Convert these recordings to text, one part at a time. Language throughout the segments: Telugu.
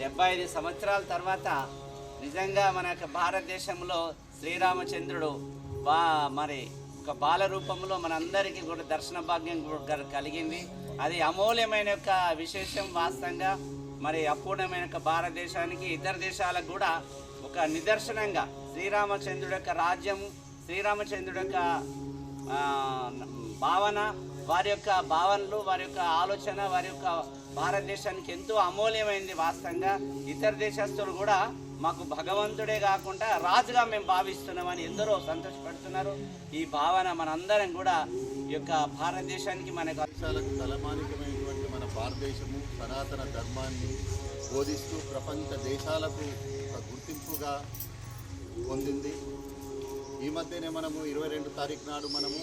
డెబ్భై ఐదు సంవత్సరాల తర్వాత నిజంగా మన యొక్క భారతదేశంలో శ్రీరామచంద్రుడు బా మరి ఒక బాల రూపంలో మనందరికీ కూడా దర్శన భాగ్యం కూడా కలిగింది. అది అమూల్యమైన యొక్క విశేషం వాస్తవంగా మరి అపూర్ణమైన యొక్క భారతదేశానికి ఇతర దేశాలకు కూడా ఒక నిదర్శనంగా శ్రీరామచంద్రుడు యొక్క రాజ్యం శ్రీరామచంద్రుడు యొక్క భావన వారి యొక్క భావనలు వారి యొక్క ఆలోచన వారి యొక్క భారతదేశానికి ఎంతో అమూల్యమైంది వాస్తవంగా. ఇతర దేశస్తులు కూడా మాకు భగవంతుడే కాకుండా రాజుగా మేము భావిస్తున్నామని ఎందరో సంతోషపడుతున్నారు. ఈ భావన మనందరం కూడా ఈ యొక్క భారతదేశానికి మనకు దేశాలకు తలమానికమైనటువంటి మన భారతదేశము సనాతన ధర్మాన్ని బోధిస్తూ ప్రపంచ దేశాలకు ఒక గుర్తింపుగా పొందింది. ఈ మధ్యనే మనము ఇరవై రెండు తారీఖు నాడు మనము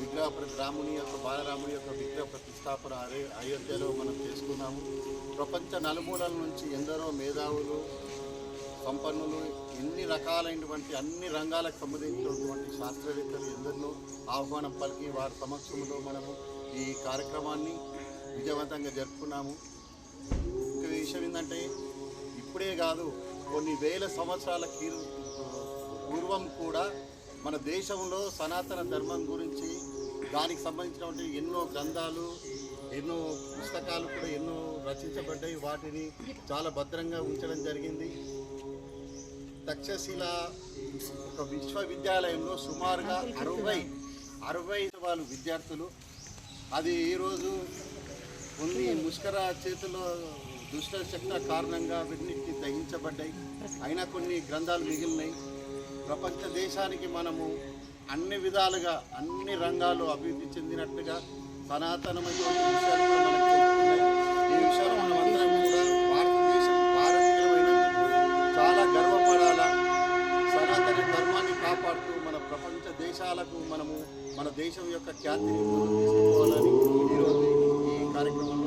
విగ్రహ రాముని యొక్క బాలరాముని యొక్క విగ్రహ ప్రతిష్టాపన అయోధ్యలో మనం చేసుకున్నాము. ప్రపంచ నలుమూలల నుంచి ఎందరో మేధావులు సంపన్నులు ఎన్ని రకాలైనటువంటి అన్ని రంగాలకు సంబంధించినటువంటి శాస్త్రవేత్తలు ఎందరినో ఆహ్వానం పలికి వారి సమక్షంలో మనము ఈ కార్యక్రమాన్ని విజయవంతంగా జరుపుకున్నాము. ఇంక విషయం ఏంటంటే ఇప్పుడే కాదు కొన్ని వేల సంవత్సరాల కీ పూర్వం కూడా మన దేశంలో సనాతన ధర్మం గురించి దానికి సంబంధించినటువంటి ఎన్నో గ్రంథాలు ఎన్నో పుస్తకాలు కూడా ఎన్నో రచించబడ్డాయి. వాటిని చాలా భద్రంగా ఉంచడం జరిగింది. తక్షశిల ఒక విశ్వవిద్యాలయంలో సుమారుగా అరవై అరవై వాళ్ళు విద్యార్థులు. అది ఈరోజు కొన్ని ముష్కర చేతిలో దుష్ట శక్తుల కారణంగా వీటికి దహించబడ్డాయి. అయినా కొన్ని గ్రంథాలు మిగిలినాయి. ప్రపంచ దేశానికి మనము అన్ని విధాలుగా అన్ని రంగాలు అభివృద్ధి చెందినట్టుగా సనాతనమైన విషయాలు ఈ విషయాలు అందరం కూడా భారతదేశం భారతీయులమైనందుకు చాలా గర్వపడాలా? సనాతన ధర్మాన్ని కాపాడుతూ మన ప్రపంచ దేశాలకు మనము మన దేశం యొక్క ఖ్యాతిని ఈరోజు ఈ కార్యక్రమం